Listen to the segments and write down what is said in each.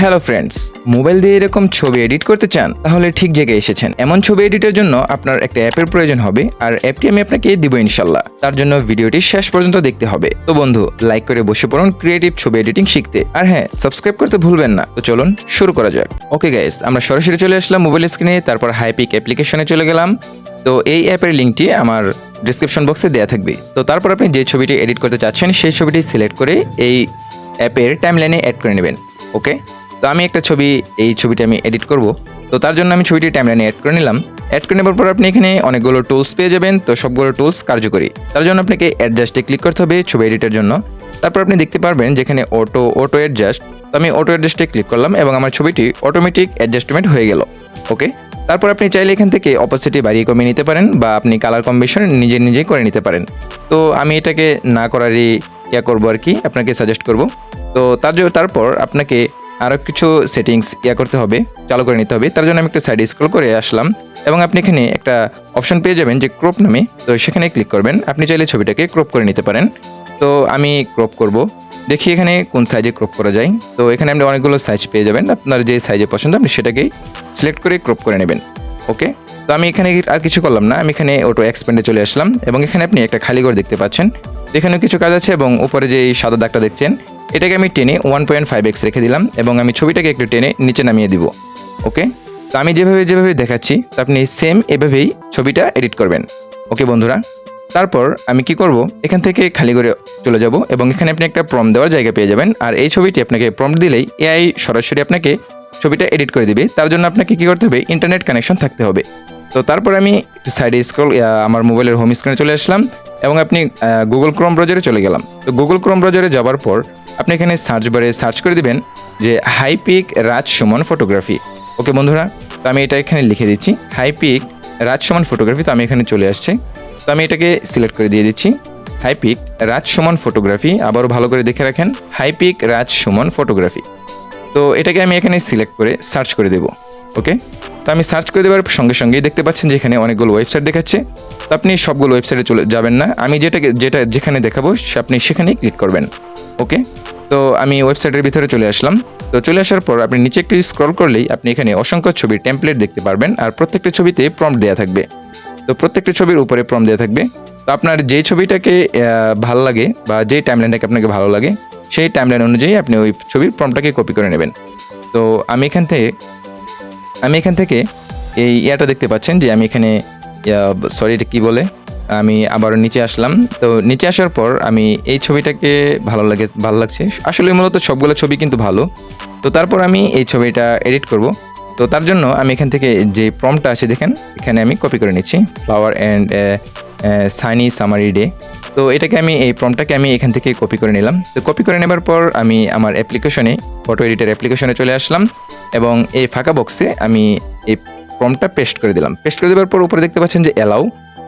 Hello friends mobile দিয়ে এরকম ছবি এডিট করতে চান, তাহলে ঠিক জায়গায় এসেছেন। এমন ছবি এডিটের জন্য আপনার একটা অ্যাপের প্রয়োজন হবে, আর অ্যাপটি আমি আপনাকে দিব ইনশাল্লাহ। তার জন্য ভিডিওটি শেষ পর্যন্ত দেখতে হবে। তো বন্ধু লাইক করে বসে পড়ুন ক্রিয়েটিভ ছবি এডিটিং শিখতে। আর হ্যাঁ সাবস্ক্রাইব করতে ভুলবেন না। তো চলুন শুরু করা যাক। ওকে গাইস আমরা সরাসরি চলে আসলাম মোবাইল স্ক্রিনে তারপর হাইপিক অ্যাপ্লিকেশনে চলে গেলাম। তো এই অ্যাপের লিঙ্কটি আমার ডিসক্রিপশন বক্সে দেওয়া থাকবে। তো তারপর আপনি যে ছবিটি এডিট করতে চাচ্ছেন, সেই ছবিটি সিলেক্ট করে এই অ্যাপের টাইমলাইনে অ্যাড করে নেবেন। ওকে তো আমি একটা ছবি, এই ছবিটি আমি এডিট করব। তো তার জন্য আমি ছবিটি টাইমলাইনে অ্যাড করে নিলাম। অ্যাড করে নেবার পর আপনি এখানে অনেকগুলো টুলস পেয়ে যাবেন। তো সবগুলো টুলস কার্যকরী। তার জন্য আপনাকে অ্যাডজাস্টে ক্লিক করতে হবে ছবি এডিটের জন্য। তারপর আপনি দেখতে পারবেন যেখানে অটো অটো অ্যাডজাস্ট তো আমি অটো অ্যাডজাস্টে ক্লিক করলাম এবং আমার ছবিটি অটোমেটিক অ্যাডজাস্টমেন্ট হয়ে গেল। ওকে তারপর আপনি চাইলে এখান থেকে অপোসিটি বাড়িয়ে কমিয়ে নিতে পারেন বা আপনি কালার কম্বিনেশন নিজে নিজেই করে নিতে পারেন। তো আমি এটাকে না করারই ইয়া করব আর কি, আপনাকে সাজেস্ট করব। তো তার তারপর আপনাকে আরও কিছু সেটিংস ইয়া করতে হবে, চালু করে নিতে হবে। তার জন্য আমি একটু সাইডে স্ক্রল করে আসলাম। এবং আপনি এখানে একটা অপশন পেয়ে যাবেন যে ক্রপ নামে। তো সেখানে ক্লিক করবেন। আপনি চাইলে ছবিটাকে ক্রপ করে নিতে পারেন। তো আমি ক্রপ করব। দেখি এখানে কোন সাইজে ক্রপ করা যায়। তো এখানে আপনি অনেকগুলো সাইজ পেয়ে যাবেন। আপনার যে সাইজে পছন্দ, আপনি সেটাকেই সিলেক্ট করে ক্রপ করে নেবেন। ওকে তো আমি এখানে আর কিছু করলাম না। আমি এখানে অটো এক্সপেন্ডে চলে আসলাম। এবং এখানে আপনি একটা খালি ঘর দেখতে পাচ্ছেন। এখানেও কিছু কাজ আছে এবং উপরে যে সাদা দাগটা দেখছেন এটাকে আমি টেনে ওয়ান পয়েন্ট ফাইভ এক্স রেখে দিলাম এবং আমি ছবিটাকে একটু টেনে নিচে নামিয়ে দিব, ওকে? তো আমি যেভাবে যেভাবে দেখাচ্ছি, তা আপনি সেম এভাবেই ছবিটা এডিট করবেন, ওকে বন্ধুরা? তারপর আমি কি করব, এখান থেকে খালি করে চলে যাব এবং এখানে আপনি একটা প্রম দেওয়ার জায়গা পেয়ে যাবেন। আর এই ছবিটি আপনাকে প্রম দিলেই এআই সরাসরি আপনাকে ছবিটা এডিট করে দিবে। তার জন্য আপনাকে কি করতে হবে? ইন্টারনেট কানেকশন থাকতে হবে। তো তারপর আমি সাইডে স্ক্রল আমার মোবাইলের হোম স্ক্রিনে চলে আসলাম এবং আপনি গুগল ক্রোম ব্রাউজারে চলে গেলাম। তো গুগল ক্রোম ব্রাউজারে যাওয়ার পর আপনি এখানে সার্চ বারে সার্চ করে দিবেন যে হাইপিক রাজ সুমন ফটোগ্রাফি ওকে বন্ধুরা, তো আমি এটা এখানে লিখে দিচ্ছি। হাইপিক রাজ সুমন ফটোগ্রাফি তো আমি এখানে চলে আসছে। তো আমি এটাকে সিলেক্ট করে দিয়ে দিচ্ছি। হাইপিক রাজ সুমন ফটোগ্রাফি আবারও ভালো করে দেখে রাখেন। হাইপিক রাজ সুমন ফটোগ্রাফি তো এটাকে আমি এখানে সিলেক্ট করে সার্চ করে দেব ওকে তো আমি সার্চ করে দেওয়ার সঙ্গে সঙ্গেই দেখতে পাচ্ছেন যে এখানে অনেকগুলো ওয়েবসাইট দেখাচ্ছে। তো আপনি সবগুলো ওয়েবসাইটে চলে যাবেন না। আমি যেটাকে, যেটা যেখানে দেখাবো, সে- আপনি সেখানেই ক্লিক করবেন ওকে তো আমি ওয়েবসাইটের ভিতরে চলে আসলাম। তো চলে আসার পর আপনি নিচে একটু স্ক্রল করলেই আপনি এখানে অসংখ্য ছবির টেমপ্লেট দেখতে পারবেন আর প্রত্যেকটা ছবিতে প্রম্পট দেওয়া থাকবে। তো প্রত্যেকটা ছবির উপরে প্রম দেওয়া থাকবে। তো আপনার যে ছবিটাকে ভালো লাগে বা যে টাইমলাইনটাকে আপনাকে ভালো লাগে সেই টাইমলাইন অনুযায়ী আপনি ওই ছবির প্রমটাকে কপি করে নেবেন। তো আমি এখান থেকে আমি এখান থেকে এই ইয়াটা দেখতে পাচ্ছেন যে আমি এখানে সরি এটা কী বলে? আমি আবারও নিচে আসলাম। তো নিচে আসার পর আমি এই ছবিটাকে ভালো লাগে ভালো লাগছে। আসলে মূলত সবগুলো ছবি কিন্তু ভালো। তো তারপর আমি এই ছবিটা এডিট করব। তো তার জন্য আমি এখান থেকে যে প্রমটা আছে দেখেন, এখানে আমি কপি করে নিচ্ছি flower and shiny summery day তো এটাকে আমি, এই প্রমটাকে আমি এখান থেকে কপি করে নিলাম। তো কপি করে নেবার পর আমি আমার অ্যাপ্লিকেশনে ফটো এডিটার অ্যাপ্লিকেশনে চলে আসলাম এবং এই ফাঁকা বক্সে আমি এই প্রমটা পেস্ট করে দিলাম। পেস্ট করে দেওয়ার পর উপরে দেখতে পাচ্ছেন যে অ্যালাউ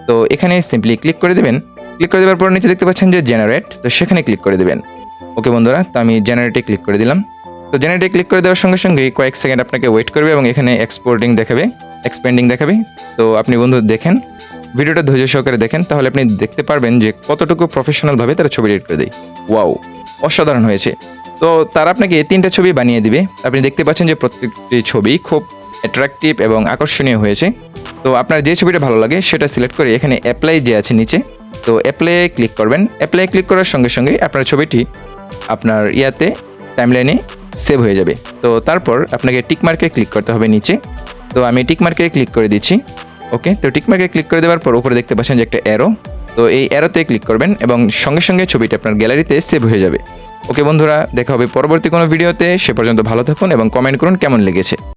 তো এখানে সিম্পলি ক্লিক করে দেবেন। ক্লিক করে দেওয়ার পর নিচে দেখতে পাচ্ছেন যে জেনারেট তো সেখানে ক্লিক করে দেবেন। ওকে বন্ধুরা, তো আমি জেনারেটে ক্লিক করে দিলাম। তো জেনারেটে ক্লিক করে দেওয়ার সঙ্গে সঙ্গে কয়েক সেকেন্ড আপনাকে ওয়েট করবে এবং এখানে এক্সপোর্টিং দেখাবে এক্সপেন্ডিং দেখাবে। তো আপনি বন্ধু দেখেন, ভিডিওটা ধৈর্য সহকারে দেখেন, তাহলে আপনি দেখতে পারবেন যে কতটুকু প্রফেশনালভাবে তারা ছবি এডিট করে দেয়। ওয়াও অসাধারণ হয়েছে। তো তারা আপনাকে এই তিনটা ছবি বানিয়ে দিবে। আপনি দেখতে পাচ্ছেন যে প্রত্যেকটি ছবি খুব অ্যাট্রাকটিভ এবং আকর্ষণীয় হয়েছে। তো আপনার যে ছবিটা ভালো লাগে সেটা সিলেক্ট করে এখানে অ্যাপ্লাই যে আছে নিচে, তো অ্যাপ্লাই ক্লিক করবেন। অ্যাপ্লাই ক্লিক করার সঙ্গে সঙ্গে আপনার ছবিটি আপনার ইয়াতে টাইমলাইনে সেভ হয়ে যাবে। তো তারপর আপনাকে টিকমার্কে ক্লিক করতে হবে নিচে। তো আমি টিকমার্কে ক্লিক করে দিচ্ছি। ওকে তো টিকমার্কে ক্লিক করে দেওয়ার পর উপরে দেখতে পাচ্ছেন যে একটা অ্যারো তো এই অ্যারোতে ক্লিক করবেন এবং সঙ্গে সঙ্গে ছবিটা আপনার গ্যালারিতে সেভ হয়ে যাবে। ওকে বন্ধুরা, দেখা হবে পরবর্তী কোনো ভিডিওতে সে পর্যন্ত ভালো থাকুন এবং কমেন্ট করুন কেমন লেগেছে।